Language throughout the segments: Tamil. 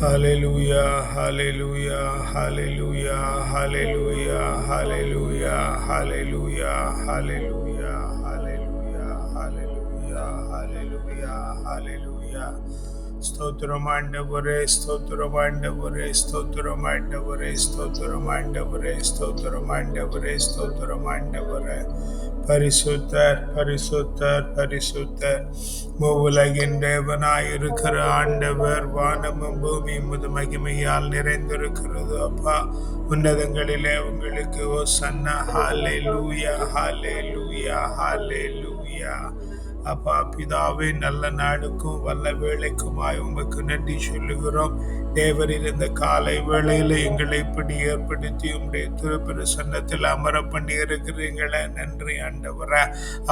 Hallelujah, hallelujah, hallelujah, hallelujah, hallelujah, hallelujah, hallelujah, hallelujah, hallelujah, hallelujah, hallelujah. ಸ್ತೋತ್ರಮಾಂಡವರೇ ಸ್ತೋತ್ರಮಾಂಡವರೇ ಸ್ತೋತ್ರಮಾಂಡವರೇ ಸ್ತೋತ್ರಮಾಂಡವರೇ ಸ್ತೋತ್ರಮಾಂಡವರೇ ಸ್ತೋತ್ರಮಾಂಡವರೇ பரிசுத்தர் பரிசுத்தர் பரிசுத்தர். மூவுலகின் தேவனாய் இருக்கிற ஆண்டவர் வானமும் பூமியும் முது மகிமையால் நிறைந்திருக்கிறது. அப்பா உன்னதங்களிலே உங்களுக்கு ஓ சன்னா. ஹாலே லூயா ஹாலே லூயா ஹாலே லூயா அப்பா பிதாவே நல்ல நாளுக்கும் வல்ல வேலைக்குமாய் உமக்கு நன்றி சொல்லுகிறோம். தேவர் இந்த காலை வேளையில எங்களை இப்படி ஏற்படுத்தி உங்களுடைய திருப்பிரசன்னத்தில் அமர பண்ணி இருக்கிறீங்களே நன்றி ஆண்டவர.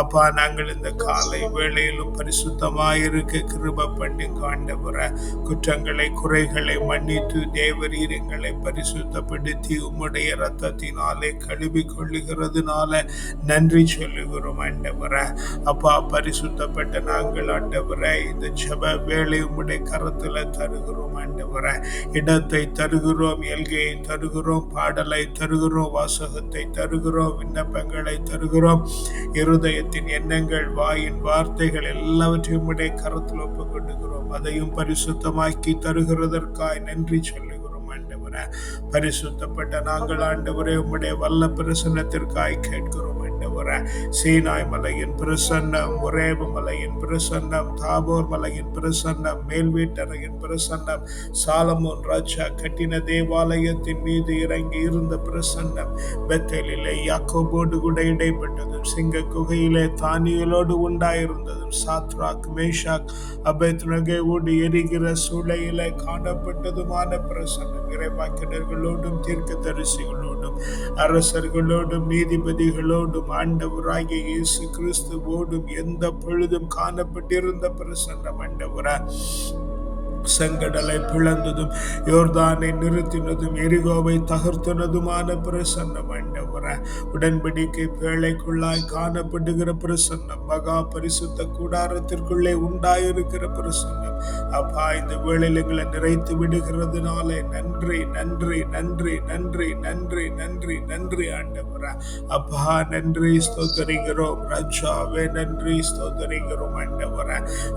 அப்பா நாங்கள் இந்த காலை வேளையிலும் பரிசுத்தமாயிருக்க. கிருப பண்ணி காண்டவர குற்றங்களை குறைகளை மன்னித்து தேவரீர் எங்களை பரிசுத்தப்படுத்தி உம்முடைய ரத்தத்தினாலே கழுவி கொள்ளுகிறதுனால நன்றி சொல்லுகிறோம் ஆண்டவர. அப்பா பரிசு பரிசுத்தப்பட்ட நாங்கள் ஆண்டவரை இந்த ஜப வேலை உம்முடைய கரத்துல தருகிறோம் ஆண்டவரை. இடத்தை தருகிறோம் எல்கையை தருகிறோம் பாடலை தருகிறோம் வாசகத்தை தருகிறோம் விண்ணப்பங்களை தருகிறோம். இருதயத்தின் எண்ணங்கள் வாயின் வார்த்தைகள் எல்லாவற்றையும் உடைய கரத்தில் ஒப்புக் கொண்டுகிறோம் அதையும் பரிசுத்தமாக்கி தருகிறதற்காய் நன்றி சொல்லுகிறோம் பரிசுத்தப்பட்ட நாங்கள் ஆண்டவரே உம்முடைய வல்ல பிரசன்னத்திற்காய் கேட்கிறோம் ஆண்டவர. சீனாய் மலையின் பிரசன்னம் ஒரேபு மலையின் பிரசன்னம் தாபோர் மலையின் பிரசன்னம் மேல்வீட்டரையின் பிரசன்னம் சாலமோன் ராஜா கட்டின தேவாலயத்தின் மீது இறங்கி இருந்த பிரசன்னம் பெத்தலிலே யாக்கோபோடு கூட இடைப்பட்டதும் சிங்க குகையிலே தானியலோடு உண்டாயிருந்ததும் சாத்ராக் மேஷாக் அபேத்னகேவோடு எரிகிற சூளையிலே காணப்பட்டதுமான பிரசன்னம் இறைவாக்கினர்களோடும் தீர்க்க தரிசிகளோடும் அரசர்களோடும் நீதிபதிகளோடும் ஆண்டவராகிய இயேசு கிறிஸ்துவோடும் எந்த பொழுதும் காணப்பட்டிருந்த பிரசன்னம் ஆண்டவரா செங்கடலை பிளந்ததும் யோர்தானை நிறுத்தினதும் எரிகோவை தகர்த்தினதுமான பிரசன்னம் ஆண்டவர உடன்படிக்கை பேழைக்குள்ளாய் காணப்படுகிற பிரசன்னம் மகா பரிசுத்த கூடாரத்திற்குள்ளே உண்டாயிருக்கிற பிரசன்னம் அப்பா இந்த வேளையில் எங்களை நிறைத்து விடுகிறதுனாலே நன்றி நன்றி நன்றி நன்றி நன்றி நன்றி நன்றி ஆண்டவர. அப்பா நன்றி ஸ்தோத்தரிக்கிறோம். ராஜாவே நன்றி ஸ்தோத்தரிக்கிறோம் ஆண்டவர.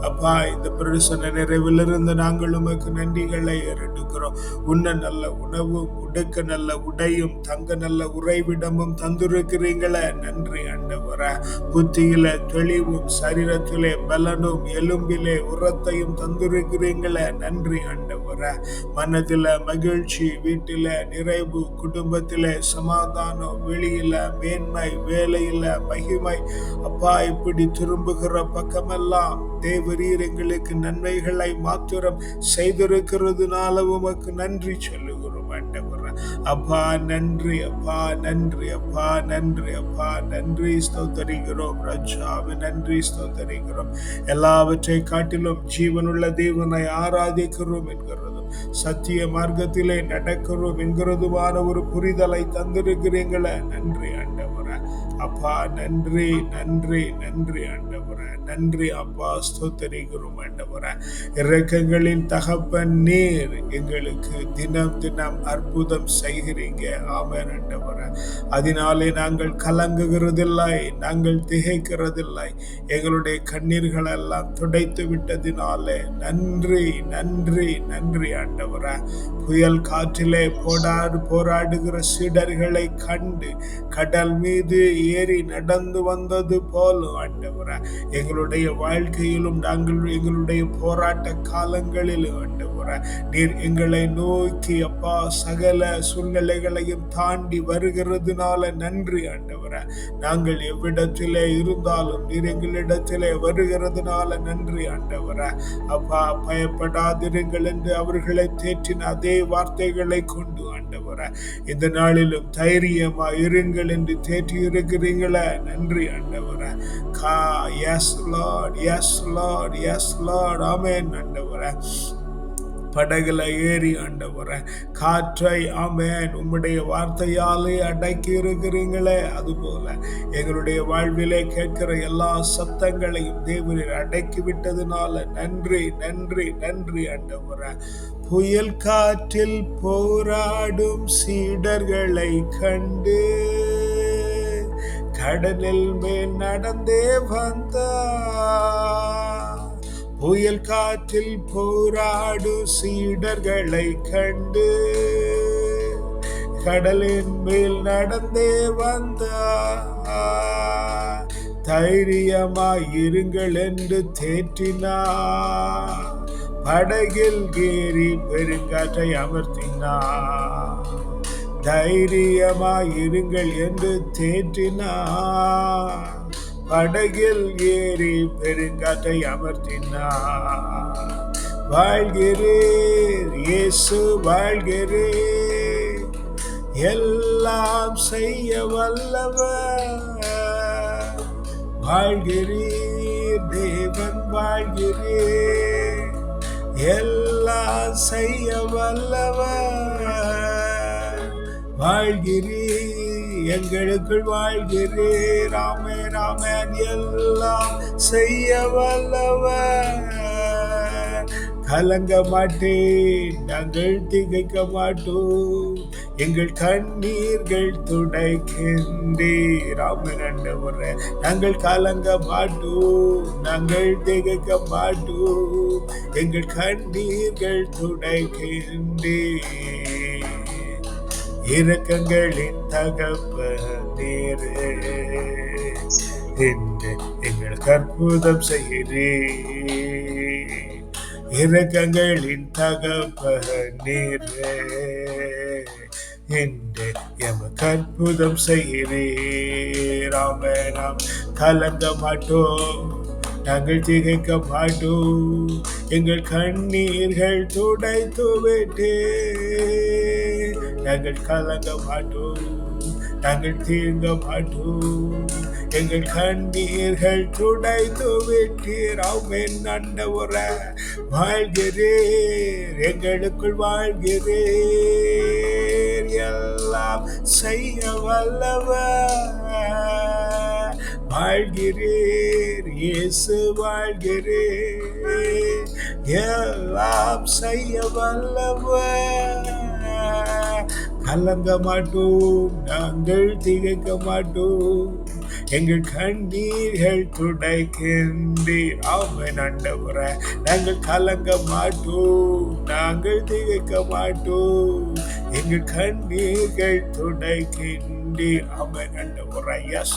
அப்பா இந்த பிரசன்ன நிறைவிலிருந்து நாங்கள் உமக்கு நன்றிகளை ஏறெடுக்கிறோம். உண்ண நல்ல உணவும் உடுக்க நல்ல உடையும் தங்க நல்ல உறைவிடமும் தந்திருக்கிறீங்களே நன்றி ஆண்டவர. புத்தியில தெளிவும் சரீரத்திலே பலனும் எலும்பிலே உரத்தையும் தந்திருக்கிறீங்களே நன்றி ஆண்டவர. மனதில மகிழ்ச்சி வீட்டில நிறைவு குடும்பத்தில சமாதானம் வெளியில மேன்மை வேலையில மகிமை. அப்பா இப்படி திரும்புகிற பக்கமெல்லாம் தேவரீர் எங்களுக்கு நன்மைகளை மாத்திரம் செய்திருக்கிறதுனால உமக்கு நன்றி சொல்லுகிறோம் ஆண்டவர். அப்பா நன்றி அப்பா நன்றி அப்பா நன்றி அப்பா நன்றி ஸ்தோத்தரிக்கிறோம் ரஜாவை நன்றி ஸ்தோத்தரிக்கிறோம். எல்லாவற்றை காட்டிலும் ஜீவனுள்ள தேவனை ஆராதிக்கிறோம் என்கிறதும் சத்திய மார்க்கத்திலே நடக்கிறோம் என்கிறதுமான ஒரு புரிதலை தந்திருக்கிறீங்களே. நன்றி ஆண்டவர. அப்பா நன்றி நன்றி நன்றி ஆண்டவர. நன்றி அப்பா ஸ்தோத்தரிக்கிறோம் ஆண்டவர. இறக்கங்களின் தகப்பன் நீர் எங்களுக்கு தினம் தினம் அற்புதம் செய்கிறீங்க. ஆமேன் ஆண்டவர. அதனாலே நாங்கள் கலங்குகிறதில்லை நாங்கள் திகைக்கிறதில்லை. எங்களுடைய கண்ணீர்கள் எல்லாம் துடைத்து விட்டதினாலே நன்றி நன்றி நன்றி ஆண்டவர. புயல் காற்றிலே போடாடு போராடுகிற சீடர்களை கண்டு கடல் மீது ஏறி நடந்து வந்தது போலும் ஆண்டவர. எங்களுடைய வாழ்க்கையிலும் நாங்கள் எங்களுடைய போராட்ட காலங்களில் ஆண்டவர நீர் எங்களை நோக்கி அப்பா சகல சூழ்நிலைகளையும் தாண்டி வருகிறதுனால நன்றி ஆண்டவர நாங்கள் எவ்விடத்திலே இருந்தாலும் நீர் எங்களிடத்திலே வருகிறதுனால நன்றி ஆண்டவர அப்பா பயப்படாதிருங்கள் என்று அவர்களை தேற்றின அதே வார்த்தைகளை கொண்டு ஆண்டவர் இந்த நாளிலும் தைரியமா இருங்கள் என்று தேற்றி இருக்கிறீங்களே நன்றி ஆண்டவர. கா yes lord yes lord yes lord ஆமேன் ஆண்டவர. படகுல ஏறி ஆண்டவர காற்றை ஆமேன் உம்முடைய வார்த்தையாலே அடக்கி இருக்கிறீங்களே அதுபோல எங்களுடைய வாழ்விலே கேட்கிற எல்லா சத்தங்களையும் தேவனில் அடக்கி விட்டதுனால நன்றி நன்றி நன்றி ஆண்டவர. புயல் காற்றில் போராடும் சீடர்களை கண்டு கடலில் மேல் நடந்தே வந்தா புயல் காற்றில் போராடு சீடர்களை கண்டு. கடலின் மேல் நடந்தே வந்தா தைரியமாயிருங்கள் என்று தேற்றினார். படகில் ஏறி பெருங்காற்றை அமர்த்தினார். தைரியமாயிருங்கள் என்று தேற்றினார். படகில் ஏறி பெருங்கதை அமர்த்தினார். வாழ்கிறேர் இயேசு வாழ்கிறேர். எல்லாம் செய்ய வல்லவர். வாழ்கிறீர் தேவன் வாழ்கிறேர். எல்லாம் செய்ய வல்லவர். வாழ்கிறீர். எங்களுக்குள் வாழ்கிறே ராமே ராமே எல்லாம் செய்ய வல்லவர். கலங்க மாட்டேன் நாங்கள் திகைக்க மாட்டோம். எங்கள் கண்ணீர்கள் துடைக்கின்றே ராமன் ஆண்டவரே. நாங்கள் கலங்க மாட்டோம் நாங்கள் திகைக்க மாட்டோம். எங்கள் கண்ணீர்கள் துடைக்கின்றே இரக்கங்களின் தகப்பனேரே என்று எங்கள் கற்புதம் செய்கிறே இரக்கங்களின் தகப்பனேரே என்று எம கற்புதம் செய்கிறே ராம நாம் கலங்க மாட்டோம். நாங்கள் திகைக்க மாட்டோம். எங்கள் கண்ணீர்கள் துடைத்து விட்டே நாங்கள் கலங்க மாட்டோம் நாங்கள் தீங்க மாட்டோம். எங்கள் கண்ணீர்கள் துடைத்து விட்டீர் அவன் நண்டவர வாழ்கிறேர் எங்களுக்குள் வாழ்கிறேர். எல்லாம் செய்ய வல்லவர் வாழ்கிறேர் இயேசு வாழ்கிறேர். எல்லாம் செய்ய வல்லவர் கலங்க மாட்டோம் நாங்கள் திகைக்க மாட்டோம். எங்கள் கண்ணீர்கள் துடைக்கின்றீர். ஆமன் ஆண்டவர நாங்கள் கலங்க மாட்டோம் நாங்கள் திகைக்க மாட்டோம். எங்கள் கண்ணீர்கள் துடைக்கின்ற துடைக்கின்றீர் அமன் ஆண்டவர எஸ்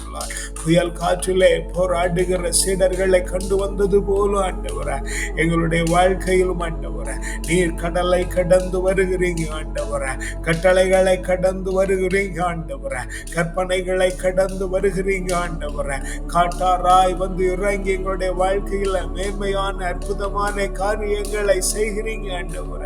புயல் காற்றிலே போராடுகிற சீடர்களை கண்டு வந்தது போல ஆண்டவர எங்களுடைய வாழ்க்கையிலும் ஆண்டவர நீர் கடலை கடந்து வருகிறீங்க ஆண்டவர. கட்டளைகளை கடந்து வருகிறீங்க ஆண்டவர. கற்பனைகளை கடந்து வருகிறீங்க ஆண்டவர. காட்டாராய் வந்து இறங்கி எங்களுடைய வாழ்க்கையில மேன்மையான அற்புதமான காரியங்களை செய்கிறீங்க ஆண்டவர.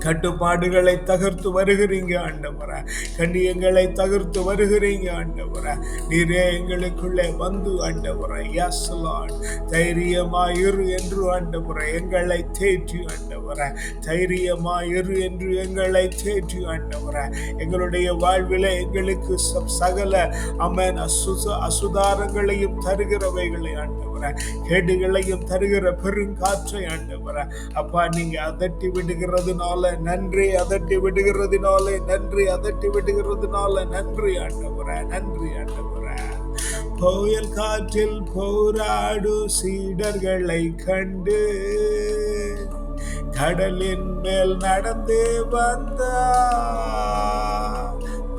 கட்டுப்பாடுகளை தகர்த்து வருகிறீங்க ஆண்டவர. கண்ணியங்களை தகர்த்து வருகிறீங்க ஆண்டவர. நீரே எங்களுக்குள்ளே வந்து ஆண்டவர. எஸ் லார்ட் தைரியமாயிரு என்று ஆண்டவர. எங்களை தேற்றி ஆண்டவர. தைரியமாயிரு என்று எங்களை தேற்றி ஆண்டவர. எங்களுடைய வாழ்வில் எங்களுக்கு சகல அமன் அசுத அசுதாரங்களையும் தருகிறவைகளை ஆண்டவர. கேடுகளையும் தருகிற பெருங்காற்றை ஆண்டவர. அப்பா நீங்க அதட்டி விடுகிறதுனால நன்றி அதட்டி விடுகிறதுனால நன்றி அதட்டி விடுகிறதுனால நன்றி ஆண்டவர நன்றி ஆண்டவர. புயல் காற்றில் போராடு சீடர்களை கண்டு கடலின் மேல் நடந்து வந்தா.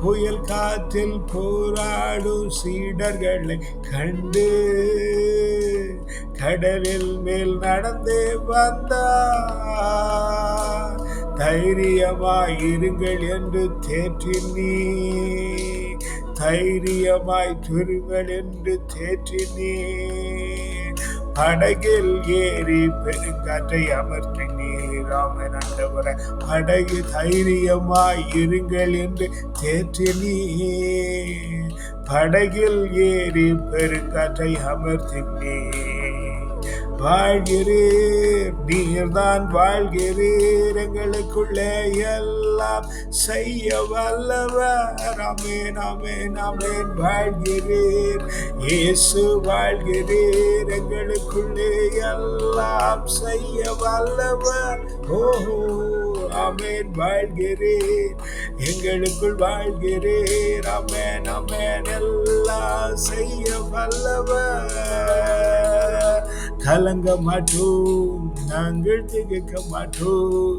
புயல் காற்றில் போராடும் சீடர்களை கண்டு கடலில் மேல் நடந்தே வந்தா தைரியமாய் இருங்கள் என்று தேற்றி நீ தைரியமாய் துருங்கள் என்று தேற்றி நீ படகில் ஏறி பெருங்காற்றை அமர்த்தினீர். ராமன் ஆண்டவர படகு தைரியமாய் இருங்கள் என்று தேற்றி நீ படகில் ஏறி பெருங்காற்றை அமர்த்தி நீ வாழ்கிறீர். நீர்தான் வாழ்கிறீர். எங்களுக்குள்ளே எல்லாம் செய்ய வல்லவர். அமேன் அமேன் அமேன் வாழ்கிறீர். இயேசு வாழ்கிறீர். எங்களுக்குள்ளே எல்லாம் செய்ய வல்லவர். ஓஹோ அமேன் வாழ்கிறீர். எங்களுக்குள் வாழ்கிறீர். அமேன் அமேன் எல்லாம் செய்ய வல்லவர். கலங்க மாட்டோம் நாங்கள் திகைக்க மாட்டோம்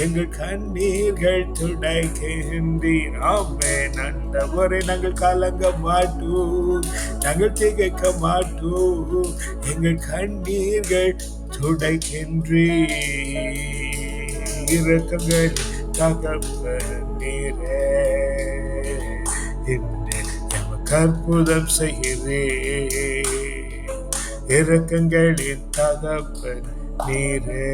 எங்கள் கண்ணீர்கள் துடைக்கின்றீர் ஆமே நண்டவரை நாங்கள் கலங்க மாட்டோம் நாங்கள் திகைக்க மாட்டோம் எங்கள் கண்ணீர்கள் துடைக்கின்றீர் இறக்கங்கள் தகப்பனீரே என்று எமக்கு செய்கிறேன் இறக்கங்களின் தகப்பன் நீரே.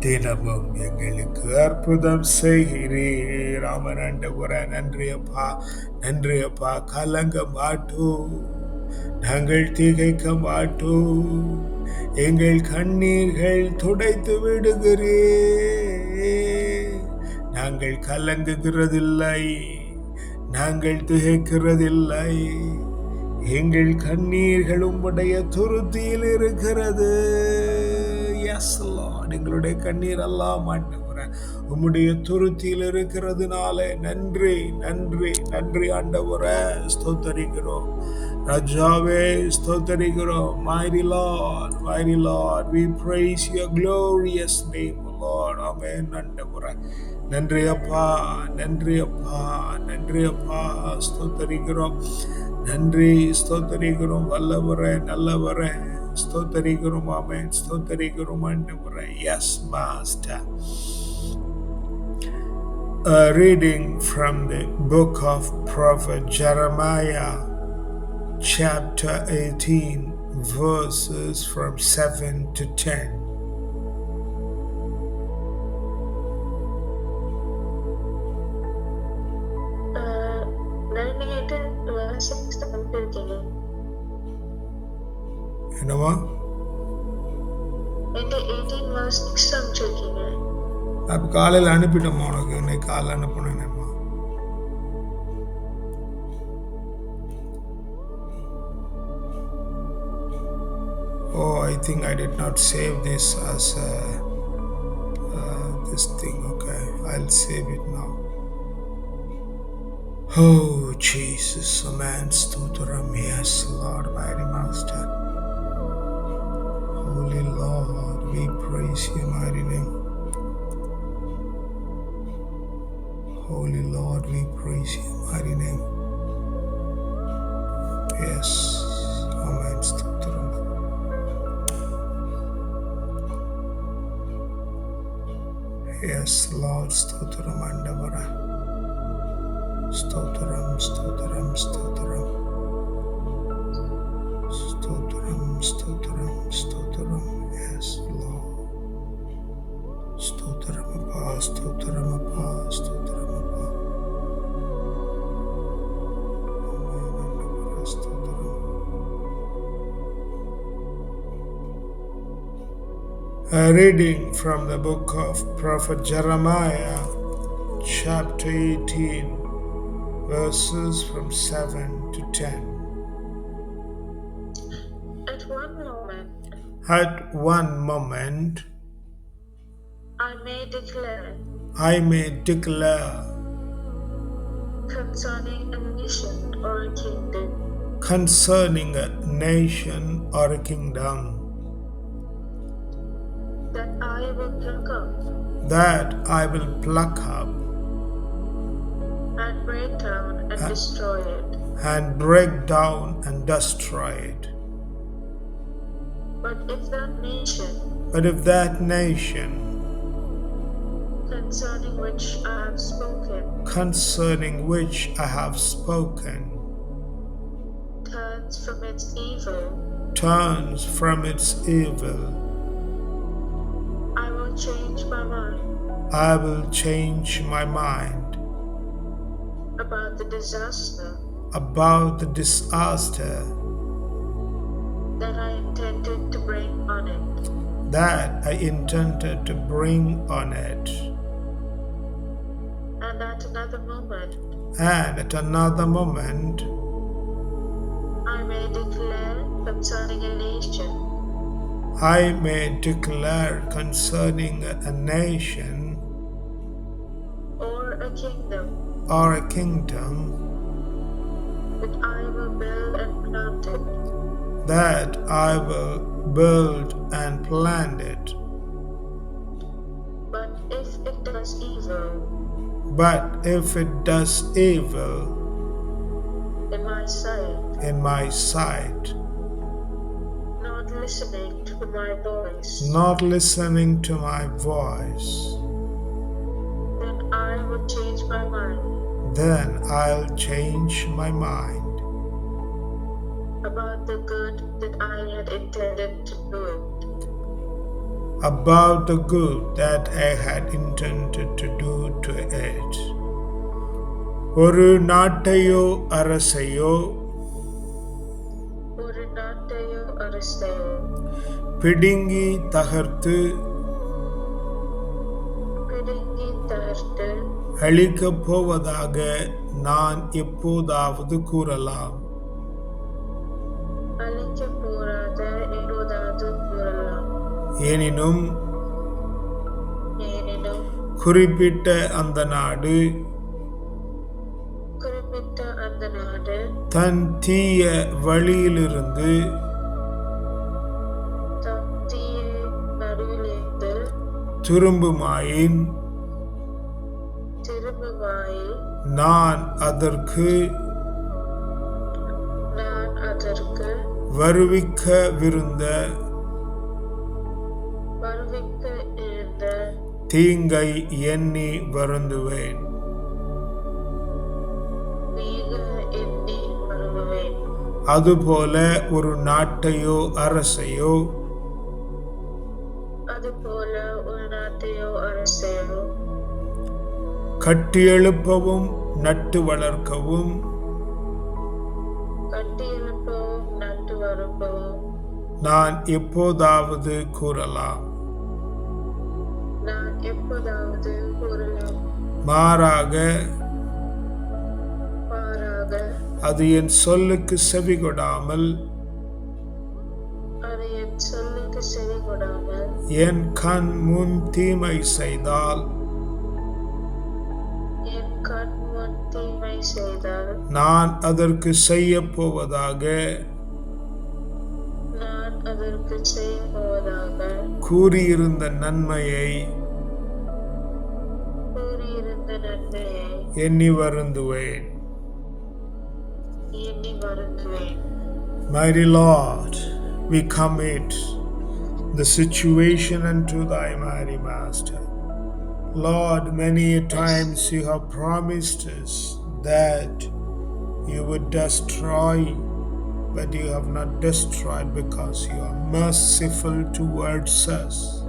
தினமும் எங்களுக்கு அற்புதம் செய்கிறீர். ராமன் ஆண்டவர நன்றியப்பா நன்றியப்பா கலங்க மாட்டோம் நாங்கள் திகைக்க மாட்டோம் எங்கள் கண்ணீர்கள் துடைத்து விடுகிறே நாங்கள் கலங்குகிறதில்லை நாங்கள் திகைக்கிறதில்லை. எங்கள் கண்ணீர்கள் உம்முடைய துருத்தியில் இருக்கிறது. எஸ் எங்களுடைய கண்ணீர் எல்லாம் உம்முடைய துருத்தியில் இருக்கிறதுனால நன்றி நன்றி நன்றி ஆண்டவர. ஸ்தோத்தரிக்கிறோம். ரஜாவே ஸ்தோத்தரிக்கிறோம். Miry lord miry lord we praise your glorious name lord ஆமென் ஆண்டவரே நன்றி அப்பா நன்றி அப்பா நன்றி அப்பா ஸ்தோத்தரிக்கிறோம் நன்றி ஸ்தோத்தரிக்கிறோம் வல்லவரே நல்லவரே ஸ்தோத்தரிக்கிறோம் ஆமேன் ஸ்தோத்தரிக்கிறோம் ஆண்டவரே yes master A reading from the book of Prophet Jeremiah, chapter 18, verses from 7 to 10. காலையில் அனுப்பிட்டோம்மா உனக்கு இன்னைக்கு காலையில் அனுப்பினேன்மா Oh, I think I did not save this as a, uh, this thing. Okay, I'll save it now. Oh, Jesus, a man's tutoram. Yes, Lord, mighty master. Holy Lord, we praise your mighty name. Holy Lord, we praise your mighty name. Yes, Amen. Yes, Lord, Stotram. Stotram, Stotram, Stotram. Stotram, reading from the book of Prophet Jeremiah, chapter 18, verses from 7 to 10. At one moment, At one moment, I may declare I may declare concerning a nation or a kingdom concerning a nation or a kingdom I will pluck up that I will pluck up and break down and Uh. destroy it. and break down and destroy it. But if that nation But if that nation concerning which I have spoken concerning which I have spoken turns from its evil, turns from its evil, I will change my mind. I will change my mind. About the disaster. About the disaster. That I intended to bring on it. that I intended to bring on it. And at another moment, And at another moment, I may declare concerning a nation I may declare concerning a nation or a kingdom or a kingdom that I will build and plant it, that I will build and plant it. but if it does evil But if it does evil in my sight, in my sight, listening to my voice, not listening to my voice, then I will change my mind then I'll change my mind about the good that I had intended to do it. about the good that I had intended to do to it. ஒரு நாட்டையோ அரசையோ பிடுங்கி தகர்த்து அழிக்கப் போவதாக நான் எப்போதாவது கூறலாம். எனினும் குறிப்பிட்ட அந்த நாடு தன் தீய வழியிலிருந்து திரும்புமாயின் நான் அதற்கு வருவிக்கவிருந்த தீங்கை எண்ணி வருந்துவேன். அதுபோல ஒரு நாட்டையோ அரசையோ கட்டியெழுப்பவும் நட்டு வளர்க்கவும். நான் எப்போதாவது கூறலாம். மாறாக மாறாக அது என் சொல்லுக்கு செவிகொடாமல் அது என் சொல்லுக்கு செவி கொடாமல் என் கண் முன் தீமை செய்தால் தீமை செய்தால் நான் அதற்கு செய்ய போவதாக நான் அதற்கு செய்ய போவதாக கூறியிருந்த நன்மையை கூறியிருந்த நன்மையை எண்ணி வருந்துவேன் எண்ணி வருந்துவேன் Mighty Lord, we commit the situation unto thy mighty master. Lord, many a times you have promised us that you would destroy, but you have not destroyed because you are merciful towards us.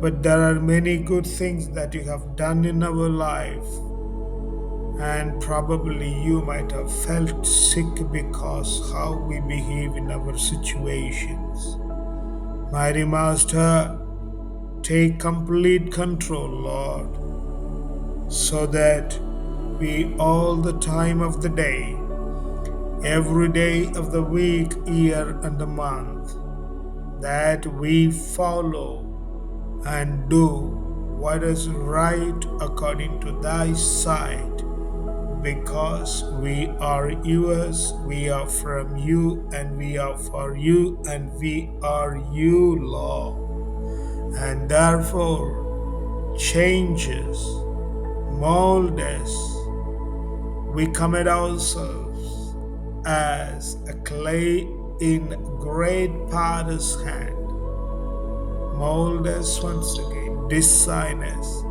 But there are many good things that you have done in our life and probably you might have felt sick because how we behave in our situations. Mighty Master, take complete control, Lord, so that we all the time of the day, every day of the week, year, and the month, that we follow and do what is right according to thy sight because we are yours, we are from you, and we are for you, and we are you, Lord. And therefore, changes, mold us. We commit ourselves as a clay in great potter's hand. Mold us once again, design us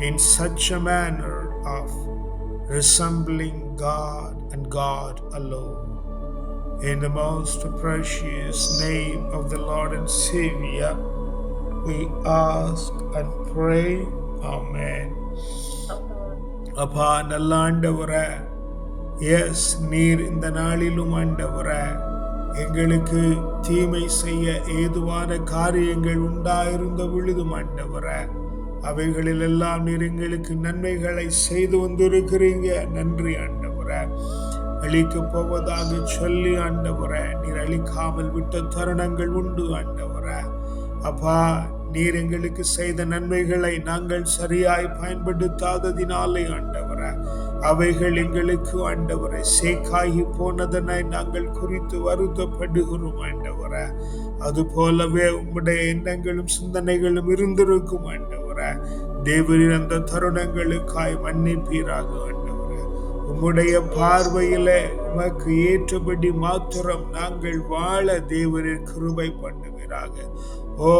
in such a manner of resembling God and God alone. In the most precious name of the Lord and Savior, we ask and pray. Amen. அப்பா நல்ல ஆண்டவர. எஸ் நீர் இந்த நாளிலும் ஆண்டவர. எங்களுக்கு தீமை செய்ய ஏதுவான காரியங்கள் உண்டாயிருந்த பொழுதும் ஆண்டவர அவைகளில் எல்லாம் நீர் எங்களுக்கு நன்மைகளை செய்து வந்திருக்கிறீங்க. நன்றி ஆண்டவர. அழிக்க போவதாக சொல்லி ஆண்டவர நீர் அழிக்காமல் விட்ட தருணங்கள் உண்டு ஆண்டவர. அப்பா நீர் எங்களுக்கு செய்த நன்மைகளை நாங்கள் சரியாய் பயன்படுத்தாததினாலே ஆண்டவர. அவைகள் எங்களுக்கு ஆண்டவரை சேக்காகி போனதனை நாங்கள் குறித்து வருத்தப்படுகிறோம் ஆண்டவர. அது போலவே உம்முடைய எண்ணங்களும் சிந்தனைகளும் இருந்திருக்கும் ஆண்டவர. தேவரின் அந்த தருணங்களுக்காய் மன்னிப்பீராக ஆண்டவரே. உம்முடைய பார்வையில உமக்கு ஏற்றபடி மாத்திரம் நாங்கள் வாழ தேவரின் கிருபை பண்ணுவீராக. ஓ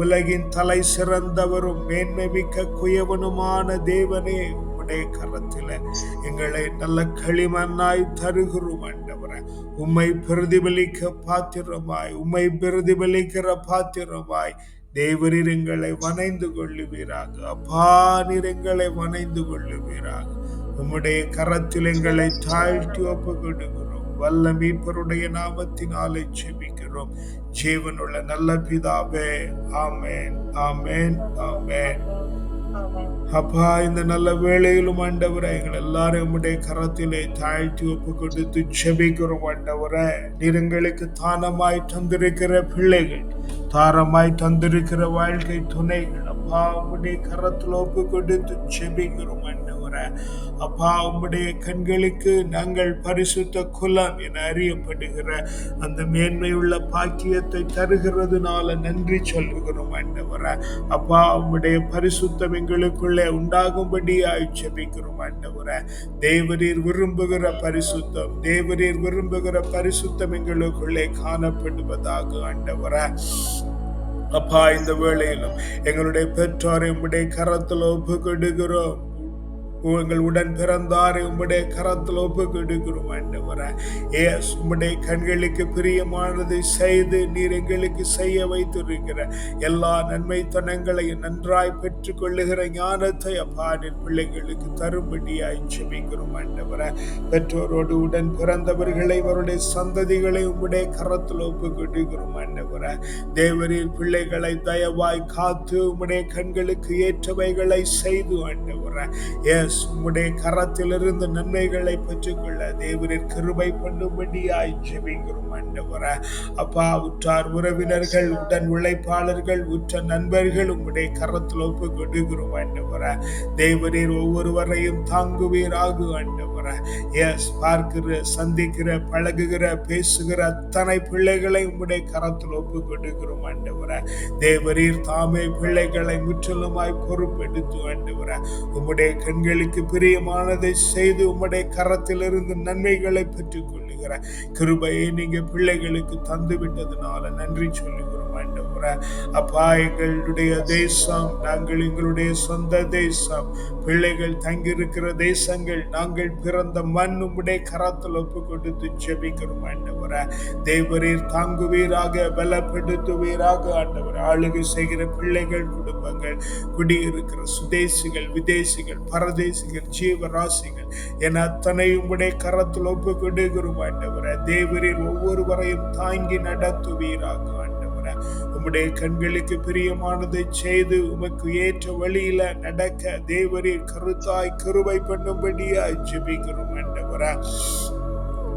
உலகின் தலை சிறந்தவரும் மேன்மை மிக்க குயவனுமான தேவனே உடைய கரத்தில எங்களை நல்ல களிமண்ணாய் தருகிறோம் ஆண்டவரே. உம்மை பிரதிபலிக்க பாத்திரமாய் உம்மை பிரதிபலிக்கிற பாத்திரமாய் தேவரீர் எங்களை வணைந்து கொள்ளுவீராக. அப்பா நீர் எங்களை வணைந்து கொள்ளுவீராக. உம்முடைய கரத்தில் எங்களை தாழ்த்தி ஒப்பு கொடுக்கிறோம் வல்ல மீட்பருடைய நாமத்தினாலே செபிக்கிறோம் ஜீவனுள்ள நல்ல பிதாவே ஆமேன் ஆமேன் ஆமேன். அப்பா இந்த நல்ல வேளையிலும் ஆண்டவரை எங்கள் எல்லாரும் உம்முடைய கரத்திலே தாழ்த்தி ஒப்பு கொடுத்து செபிக்கிறோம் ஆண்டவரை. நிறங்களுக்கு தானமாய் தந்திருக்கிற பிள்ளைகள் தாரமாய் தந்திருக்கிற வாழ்க்கை துணைகள் அப்பா உம்முடைய கரத்தில் ஒப்பு கொடுத்து செபிக்கிறோம் ஆண்டவரே அப்பா உம்முடைய கண்களுக்கு நாங்கள் பரிசுத்த குலம் என அறியப்படுகிற அந்த மேன்மையுள்ள பாக்கியத்தை தருகிறதுனால நன்றி சொல்லுகிறோம் ஆண்டவர. அப்பா உம்முடைய பரிசுத்தம் எங்களுக்குள்ளே உண்டாகும்படியாய் ஜெபிக்கிறோம் ஆண்டவர. தேவரீர் விரும்புகிற பரிசுத்தம் தேவரீர் விரும்புகிற பரிசுத்தம் எங்களுக்குள்ளே காணப்படுவதாக ஆண்டவர. அப்பா இந்த வேளையிலும் எங்களுடைய பெற்றோரை உம்முடைய கரத்தில் ஒப்பு கொடுக்கிறோம் உங்கள் உடன் பிறந்தாரை. உம்முடைய கரத்தில் ஒப்பு கொடுக்கிறோம் ஆண்டவரே. ஏஸ் உம்முடைய கண்களுக்கு பிரியமானதை செய்து நீர் எங்களுக்கு செய்ய வைத்திருக்கிற எல்லா நன்மைத்தனங்களையும் நன்றாய் பெற்றுக் கொள்ளுகிற ஞானத்தை அப்பா பிள்ளைகளுக்கு தரும்படியாய் செபிக்கிறோம் ஆண்டவரே. பெற்றோரோடு உடன் பிறந்தவர்களை அவருடைய சந்ததிகளை உம்முடைய கரத்தில் ஒப்பு கொடுக்கிறோம் ஆண்டவரே. தேவரின் பிள்ளைகளை தயவாய் காத்து உம்முடைய கண்களுக்கு ஏற்றவைகளை செய்து ஆண்டவரே. எஸ் உம்முடைய கரத்திலிருந்து நன்மைகளை பெற்றுக்கொள்ள தேவரின் கிருபை பண்ணும்படியாய் ஜெபிக்கிறோம் ஆண்டவரே. அப்பா உற்றார் உறவினர்கள் உடன் உழைப்பாளர்கள் உற்ற நண்பர்கள் உம்முடைய கரத்தில் ஒப்பு கொடுக்கிறோம் ஆண்டவரே. தேவரீர் ஒவ்வொருவரையும் தாங்குவீராக ஆண்டவரே. எஸ் பார்க்கிற சந்திக்கிற பழகுகிற பேசுகிற அத்தனை பிள்ளைகளை உம்முடைய கரத்தில் ஒப்பு கொடுக்கிறோம் ஆண்டவரே. தேவரீர் தாமே பிள்ளைகளை முற்றிலுமாய் பொறுப்பெடுத்து ஆண்டவரே. உம்முடைய எங்களுக்கு பிரியமானதை செய்து உம்முடைய கரத்திலிருந்து நன்மைகளை பெற்றுக் கொள்ளுகிற கிருபையை நீங்க பிள்ளைகளுக்கு தந்து விட்டதுனால நன்றி சொல்லுங்க ஆண்டவரே அப்பா எங்களுடைய தேசம் நாங்கள் எங்களுடைய சொந்த தேசம் பிள்ளைகள் தங்கியிருக்கிற தேசங்கள் நாங்கள் பிறந்த மண் உம்முடைய கரத்தில் ஒப்பு கொடுத்து ஜெபிக்கிறோம் ஆண்டவர. தேவரீர் தாங்குவீராக பலப்படுத்துவீராக ஆண்டவர். ஆளுகை செய்கிற பிள்ளைகள் குடும்பங்கள் குடியிருக்கிற சுதேசிகள் விதேசிகள் பரதேசிகள் ஜீவராசிகள் என அத்தனையும் உடைய கரத்தில் ஒப்பு கொடுக்கிறோம் ஆண்டவர. தேவரீர் ஒவ்வொருவரையும் தாங்கி நடத்துவீராக ஆண்டவரே உம்முடைய கண்களுக்கு பிரியமானதை செய்து உமக்கு ஏற்ற வழியில நடக்க தேவரீர் கருத்தாய் கிருபை பண்ணும்படியா ஜெபிக்கிறோம் என்றவரா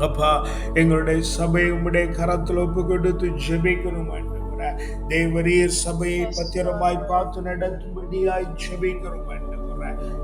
அப்பா எங்களுடைய சபை உம்முடைய கரத்தில் ஒப்பு கொடுத்து ஜெபிக்கிறோம் என்றவரா தேவரீர் சபையை பத்திரமாய் பார்த்து நடத்தும்படியாய் ஜெபிக்கிறோம் ஆண்டவரே.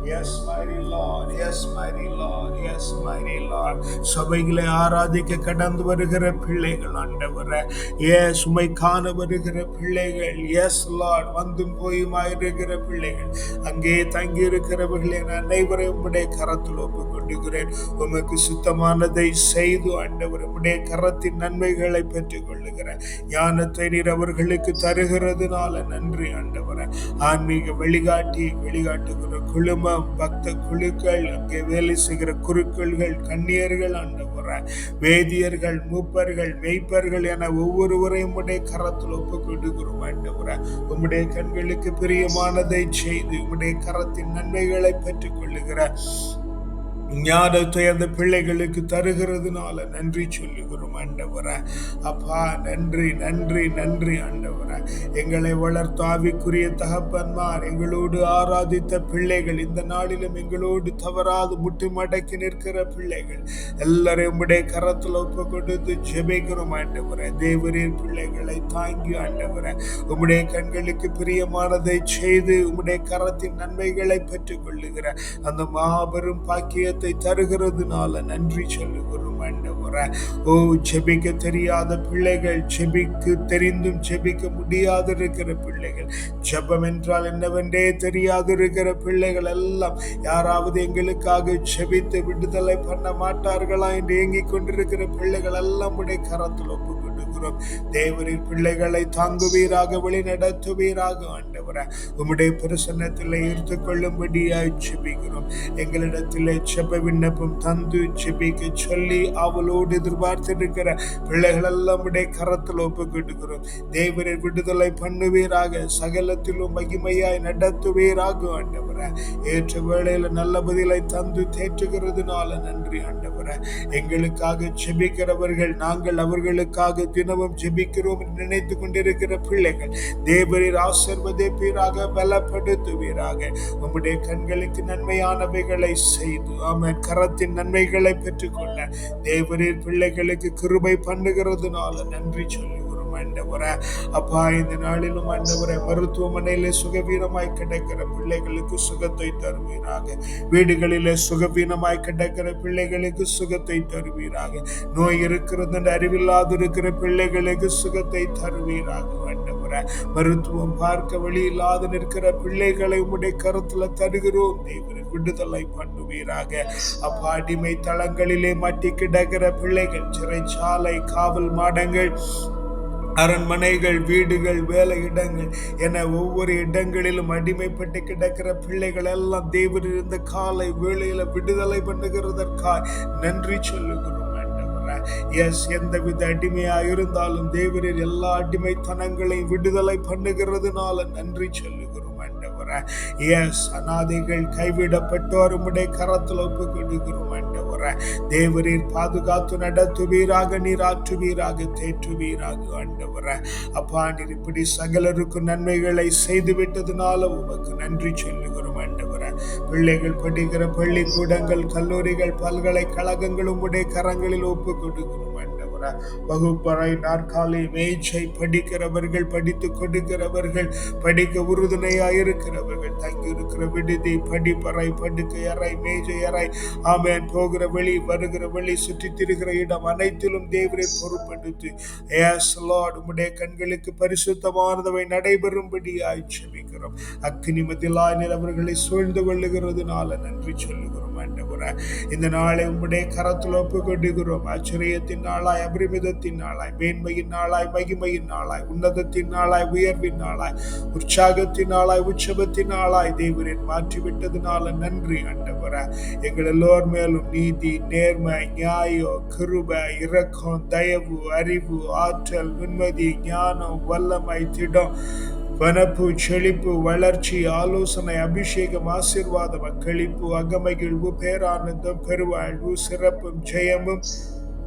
Yes my Lord yes my Lord yes my Lord சபைகளை ஆராதிக்க கடந்து வருகிற பிள்ளைகள் ஆண்டவரே. ஏ சுமை காண வருகிற பிள்ளைகள். எஸ் லார்ட் வந்தும் போயுமாயிருக்கிற பிள்ளைகள். அங்கே தங்கி இருக்கிறவர்கள் அனைவரையும் உடைய கரத்தில் ஒப்பு வேண்டுகிறேன். உமக்கு சுத்தமானதை செய்து ஆண்டவர் உடைய கரத்தின் நன்மைகளை பெற்றுக் கொள்ளுகிறேன் ஞானத்தை நீர் அவர்களுக்கு தருகிறதுனால நன்றி ஆண்டவரே. ஆன்மீக வழிகாட்டி வழிகாட்டுகிற குழுமம் பக்த குழுக்கள் அங்கே வேலை செய்கிற குருக்கள்கள் கண்ணியர்கள் ஆண்டவரே. வேதியர்கள் மூப்பர்கள் மெய்ப்பர்கள் என ஒவ்வொருவரையும் உடைய கரத்தில் ஒப்பு கொடுக்கிறோம் உம்முடைய கண்களுக்கு பிரியமானதை செய்து உம்முடைய கரத்தின் நன்மைகளை பெற்றுக் கொள்ளுகிற ஞானத்தை அந்த பிள்ளைகளுக்கு தருகிறதுனால நன்றி சொல்லுகிறோம் ஆண்டவரே. அப்பா நன்றி நன்றி நன்றி ஆண்டவரே. எங்களை வளர்த்து ஆவிக்குரிய தகப்பன்மார் எங்களோடு ஆராதித்த பிள்ளைகள் இந்த நாளிலும் எங்களோடு தவறாது முட்டு மடக்கி நிற்கிற பிள்ளைகள் எல்லாரையும் உடைய கரத்தில் ஒப்பு கொடுத்து ஜெபிக்கிறோம் ஆண்டவரே. தேவரின் பிள்ளைகளை தாங்கி ஆண்டவரே. உம்முடைய கண்களுக்கு பிரியமானதை செய்து உம்முடைய கரத்தின் நன்மைகளை பெற்றுக் கொள்ளுகிற அந்த மாபெரும் பாக்கியத்தை தருகிறதுனால நன்றி சொல்லுகிறோம் ஆண்டவர. ஓ செபிக்க தெரியாத பிள்ளைகள் செபிக்கு தெரிந்தும் செபிக்க முடியாது இருக்கிற பிள்ளைகள் ஜபம் என்றால் என்னவென்றே தெரியாது இருக்கிற பிள்ளைகள் எல்லாம் யாராவது எங்களுக்காக செபித்து விடுதலை பண்ண மாட்டார்களா என்று ஏங்கிக் கொண்டிருக்கிற பிள்ளைகள் எல்லாம் உடைய கரத்தில் ஒப்பு கொடுக்கிறோம் தேவரின் பிள்ளைகளை தாங்குவீராக வழி நடத்துவீராக ஆண்டவர. உம்முடைய பிரசன்னத்தில் ஈர்த்து கொள்ளும்படியாய் செபிக்கிறோம் எங்களிடத்திலே ஜெப விண்ணப்பம் தந்து செபிக்க சொல்லி அவளோடு எதிர்பார்த்திருக்கிற பிள்ளைகள் எல்லாம் உடைய கரத்தில் ஒப்பு தேவரின் விடுதலை பண்ணுவீராக சகலத்திலும் மகிமையாய் நடத்துவீராக ஆண்டவர. ஏற்ற வேளையில நல்ல பதிலை தந்து தேற்றுகிறதுனால நன்றி ஆண்டவர். எங்களுக்காக ஜெபிக்கிறவர்கள் நாங்கள் அவர்களுக்காக தினமும் ஜெபிக்கிறோம் என்று நினைத்து கொண்டிருக்கிற பிள்ளைகள் தேவரீர் ஆசிர்வதிப்பீராக பலப்படுத்துவீராக. உம்முடைய கண்களுக்கு நன்மையானவைகளை செய்து ஆமென். கரத்தின் நன்மைகளை பெற்றுக்கொள்ள. தேவரீர் பிள்ளைகளுக்கு கிருபை பண்ணுகிறதுனால நன்றி சொல்லுகிறோம் ஆண்டவரே. அப்பா இந்த நாளிலும் ஆண்டவரே மருத்துவமனையிலே சுகவீனமாய் கிடக்கிற பிள்ளைகளுக்கு சுகத்தை தருவீராக. வீடுகளிலே சுகவீனமாய் கிடக்கிற பிள்ளைகளுக்கு சுகத்தை தருவீராக. நோய் இருக்கிறது அறிவில்லாது இருக்கிற பிள்ளைகளுக்கு சுகத்தை தருவீராக ஆண்டவரே. மருத்துவம் பார்க்க வழி இல்லாது நிற்கிற பிள்ளைகளை உடைய கருத்துல தருகிறோம். தேவரே விடுதலை பண்ணுவீராக. அப்பா அடிமை தளங்களிலே மாட்டி கிடக்கிற பிள்ளைகள் சிறைச்சாலை காவல் மாடங்கள் அரண்மனைகள் வீடுகள் வேலை இடங்கள் என ஒவ்வொரு இடங்களிலும் அடிமைப்பட்டு கிடக்கிற பிள்ளைகள் எல்லாம் தேவன் இருந்த காலை வேளையில விடுதலை பண்ணுகிறதற்காய் நன்றி சொல்லுகிறோம் எஸ் எந்தவித அடிமையா இருந்தாலும் தேவரின் எல்லா அடிமைத்தனங்களையும் விடுதலை பண்ணுகிறதுனால நன்றி சொல்லுகிறோம் எஸ் அனாதைகள் கைவிடப்பட்டு உம்முடைய கரத்தில் ஒப்பு கொடுக்கிறோம் ஆண்டவரே தேவரீர் பாதுகாத்து நடத்துவீராக நீர் ஆற்றுவீராக தேற்றுவீராக ஆண்டவரே. அப்பா நீர் இப்படி சகலருக்கும் நன்மைகளை செய்து விட்டதுனால உமக்கு நன்றி சொல்லுகிறோம் ஆண்டவரே. பிள்ளைகள் படிக்கிற பள்ளிக்கூடங்கள் கல்லூரிகள் பல்கலைக்கழகங்கள் உம்முடைய கரங்களில் ஒப்பு கொடுக்கிறோம் வகுப்பறை நாற்காலி மேய்ச்சை படிக்கிறவர்கள் படித்து கொடுக்கிறவர்கள் படிக்க உறுதுணையாக இருக்கிறவர்கள் தங்கி இருக்கிற விடுதி படிப்பறை படுக்கை அறை மேஜை அறை ஆமேன் போகிற வழி வருகிற வழி சுற்றி திரிகிற இடம் அனைத்திலும் தேவரை பொறுப்படுத்தி. எஸ் லார்ட் உம்முடைய கண்களுக்கு பரிசுத்தமானதவை நடைபெறும்படி ஆய்ச்சபிக்கிறோம் அக்னிமதிலாய் நிலவர்களை சூழ்ந்து கொள்ளுகிறதுனால நன்றி சொல்லுகிறோம். ஆண்டவரே இந்த நாளை உம்முடைய கரத்தில் ஒப்பு கொண்டுகிறோம் ஆச்சரியத்தின் நாளாய் அபரிமிதத்தின் நாளாய் மேன்மையின் நாளாய் மகிமையின் நாளாய் உன்னதத்தின் நாளாய் உயர்வின் நாளாய் உற்சாகத்தின் நாளாய் உற்சவத்தின் நாளாய். தேவரின் மாற்றிவிட்டதுனால நன்றி ஆண்டவரே. எங்கள் எல்லோர் மேலும் நீதி நேர்மை நியாயம் கிருப இரக்கம் தயவு அறிவு ஆற்றல் நிம்மதி ஞானம் வல்லமை திடம். வனப்பு செழிப்பு வளர்ச்சி ஆலோசனை அபிஷேகம் ஆசீர்வாதம் அக்களிப்பு அகமகிழ்வு பேரானந்தம் பெருவாழ்வு சிறப்பும் ஜெயமும்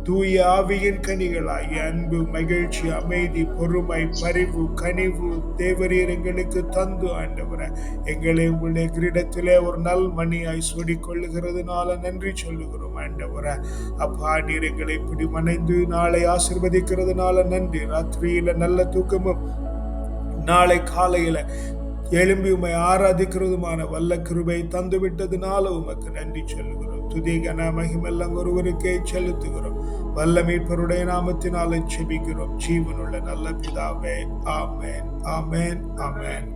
தூய ஆவியின் கனிகளாகிய அன்பு மகிழ்ச்சி அமைதி பொறுமை பரிவு கனிவு தேவரீர் எங்களுக்கு தந்து ஆண்டவர. எங்களை உங்களுடைய கிரீடத்திலே ஒரு நல் மணியாய் சூடிக் கொள்ளுகிறதுனால நன்றி சொல்லுகிறோம் ஆண்டவர. அப்பா நீர் எங்களை இப்படி மனைந்து நாளை ஆசிர்வதிக்கிறதுனால நன்றி. ராத்திரியில நல்ல தூக்கமும் நாளை காலையில எழும்பி உமை ஆராதிக்கிறதுமான வல்ல கிருபை தந்துவிட்டதுனால உமக்கு நன்றி சொல்லுகிறோம். துதி கன மகிமெல்லாம் ஒருவருக்கே செலுத்துகிறோம். வல்ல மீட்பருடைய நாமத்தினால செபிக்கிறோம். ஜீவனுள்ள நல்ல பிதாவே ஆமேன் ஆமேன் ஆமேன்.